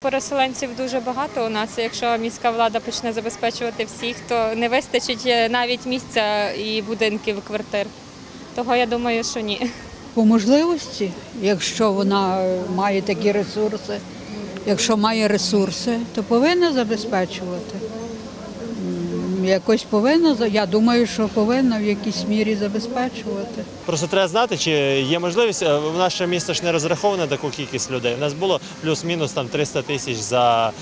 Переселенців дуже багато у нас. Якщо міська влада почне забезпечувати всіх, то не вистачить е, навіть місця і будинків, квартир. Того я думаю, що ні. По можливості, якщо вона е, має такі ресурси, якщо має ресурси, то повинна забезпечувати. Якось повинна, я думаю, що повинна в якійсь мірі забезпечувати. Просто треба знати, чи є можливість. Е, Наше місто ж не розраховане таку кількість людей. У нас було плюс-мінус там 300 тисяч за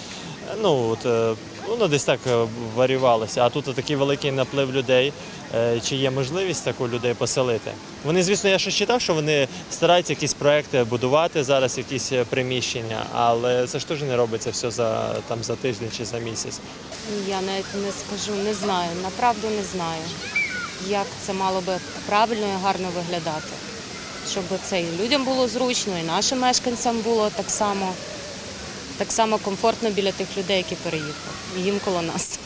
ну от е, воно десь так е, варювалося. А тут такий великий наплив людей. Е, Чи є можливість таку людей поселити? Вони, звісно, я щось читав, що вони стараються якісь проекти будувати зараз, якісь приміщення, але це ж теж не робиться все за там за тиждень чи за місяць. Я навіть не скажу, не знаю, направду не знаю, як це мало би правильно і гарно виглядати. Щоб це і людям було зручно, і нашим мешканцям було так само, так само комфортно біля тих людей, які переїхали. І їм коло нас.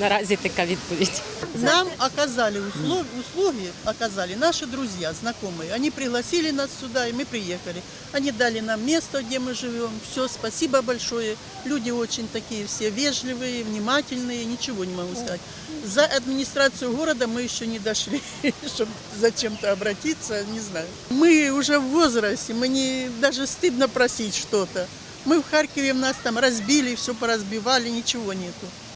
Наразі така відповідь. Нам оказали услуги, услуги оказали наши друзья, знакомые. Они пригласили нас сюда, и мы приехали. Они дали нам место, где мы живем. Все, спасибо большое. Люди очень такие все вежливые, внимательные, ничего не могу сказать. За администрацию города мы еще не дошли, чтобы зачем-то обратиться, не знаю. Мы уже в возрасте, мы не, даже стыдно просить что-то. Мы в Харькове, нас там разбили, все поразбивали, ничего нету.